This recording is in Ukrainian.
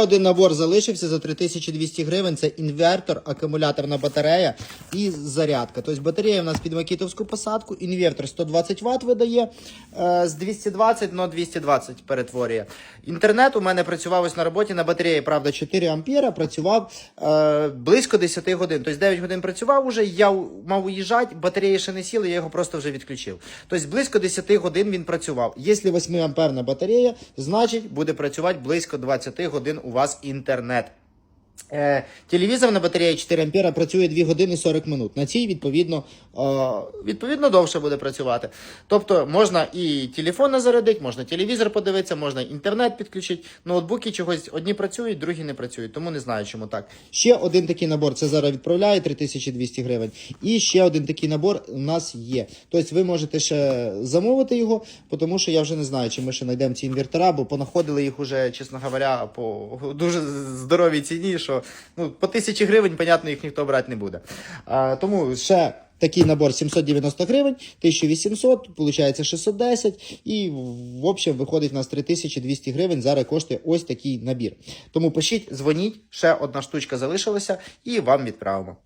Один набор залишився за 3200 гривень. Це інвертор, акумуляторна батарея і зарядка. Тобто батарея у нас під макітовську посадку, інвертор 120 Вт видає е, з 220 на 220 перетворює. Інтернет у мене працював ось на роботі на батареї, правда, 4 ампера, працював е, близько 10 годин. Тобто 9 годин працював уже, я мав уїжджати, батареї ще не сіли, я його просто вже відключив. Тобто близько 10 годин він працював. Якщо 8 амперна батарея, значить буде працювати близько 20 годин вас інтернет. Е, телевізор на батареї 4 ампера працює 2 години 40 минут. На цій, відповідно, е, відповідно довше буде працювати. Тобто можна і телефон зарядити, можна телевізор подивитися, можна інтернет підключити. Ноутбуки чогось одні працюють, другі не працюють. Тому не знаю, чому так. Ще один такий набор. Це зараз відправляє 3200 гривень. І ще один такий набор у нас є. Тобто ви можете ще замовити його, тому що я вже не знаю, чи ми ще знайдемо ці інвертора, бо понаходили їх уже, чесно говоря, по дуже здоровій ціні, що ну, по тисячі гривень, понятно, їх ніхто брати не буде. А, тому ще. Такий набор 790 гривень, 1800, виходить 610, і в общем виходить у нас 3200 гривень. Зараз коштує ось такий набір. Тому пишіть, дзвоніть, ще одна штучка залишилася, і вам відправимо.